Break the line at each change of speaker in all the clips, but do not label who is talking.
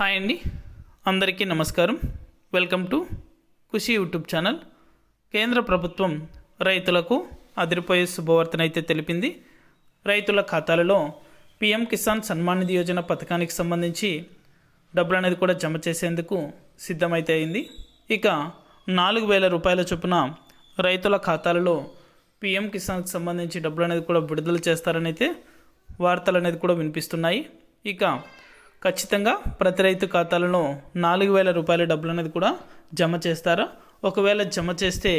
Hi అండి. అందరికీ నమస్కారం. Welcome to Khushi YouTube channel. కేంద్ర ప్రభుత్వం రైతులకు అదిరిపోయే శుభవార్తన అయితే తెలిపింది. రైతుల ఖాతాలలో పిఎం కిసాన్ సన్మాన్ నిధి యోజన పథకానికి సంబంధించి డబ్బులు అనేది కూడా జమ చేసేందుకు సిద్ధమైతే అయింది. ఇక నాలుగు వేల రూపాయల చొప్పున రైతుల ఖాతాలలో పిఎం కిసాన్కి సంబంధించి డబ్బులు అనేది కూడా విడుదల చేస్తారని అయితే వార్తలు అనేది కూడా వినిపిస్తున్నాయి. ఇక ఖచ్చితంగా ప్రతి రైతు ఖాతాలలో నాలుగు వేల రూపాయల డబ్బులు అనేది కూడా జమ చేస్తారా? ఒకవేళ జమ చేస్తే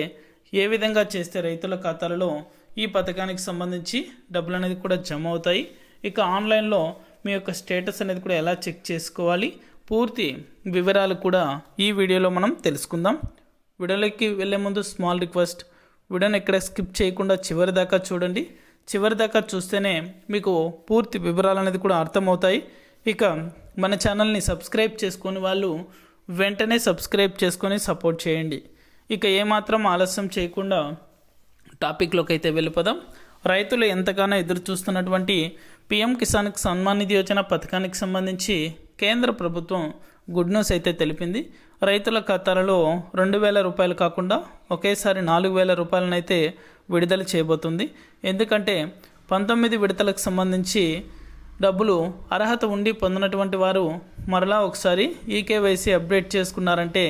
ఏ విధంగా చేస్తే రైతుల ఖాతాలలో ఈ పథకానికి సంబంధించి డబ్బులు అనేది కూడా జమ అవుతాయి? ఇక ఆన్లైన్లో మీ యొక్క స్టేటస్ అనేది కూడా ఎలా చెక్ చేసుకోవాలి? పూర్తి వివరాలు కూడా ఈ వీడియోలో మనం తెలుసుకుందాం. వీడియోలోకి వెళ్ళే ముందు స్మాల్ రిక్వెస్ట్ వీడియోని ఎక్కడ స్కిప్ చేయకుండా చివరి దాకా చూడండి. చివరి దాకా చూస్తేనే మీకు పూర్తి వివరాలు అనేది కూడా అర్థమవుతాయి. ఇక మన ఛానల్ని సబ్స్క్రైబ్ చేసుకొని వాళ్ళు వెంటనే సబ్స్క్రైబ్ చేసుకొని సపోర్ట్ చేయండి. ఇక ఏమాత్రం ఆలస్యం చేయకుండా టాపిక్లోకి అయితే వెళ్ళిపోదాం. రైతులు ఎంతగానో ఎదురు చూస్తున్నటువంటి పిఎం కిసాన్కి సన్మాన్ నిధి యోజన పథకానికి సంబంధించి కేంద్ర ప్రభుత్వం గుడ్ న్యూస్ అయితే తెలిపింది. రైతుల ఖాతాలలో రెండు వేల రూపాయలు కాకుండా ఒకేసారి నాలుగు వేల రూపాయలనైతే విడుదల చేయబోతుంది. ఎందుకంటే పంతొమ్మిది విడతలకు సంబంధించి డబ్బులు అర్హత ఉండి పొందినటువంటి వారు మరలా ఒకసారి ఈకేవైసీ అప్డేట్ చేసుకున్నారంటే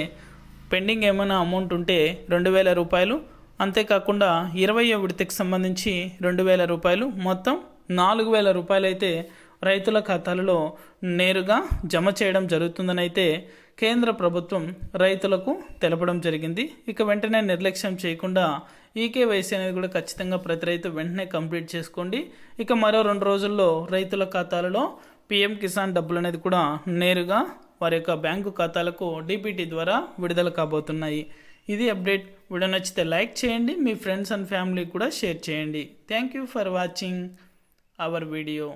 పెండింగ్ ఏమైనా అమౌంట్ ఉంటే రెండు వేల రూపాయలు అంతేకాకుండా ఇరవయో విడతకి సంబంధించి రెండు వేల రూపాయలు మొత్తం నాలుగు వేల రూపాయలు అయితే రైతుల ఖాతాలలో నేరుగా జమ చేయడం జరుగుతుందని అయితే కేంద్ర ప్రభుత్వం రైతులకు తెలపడం జరిగింది. ఇక వెంటనే నిర్లక్ష్యం చేయకుండా ఈకేవైసీ అనేది కూడా ఖచ్చితంగా ప్రతి రైతు వెంటనే కంప్లీట్ చేసుకోండి. ఇక మరో రెండు రోజుల్లో రైతుల ఖాతాలలో పిఎం కిసాన్ డబ్బులు అనేది కూడా నేరుగా వారి యొక్క బ్యాంకు ఖాతాలకు డీబీటీ ద్వారా విడుదల కాబోతున్నాయి. ఇది అప్డేట్. వీడియో నచ్చితే లైక్ చేయండి. మీ ఫ్రెండ్స్ అండ్ ఫ్యామిలీ కూడా షేర్ చేయండి. Thank you for watching our video.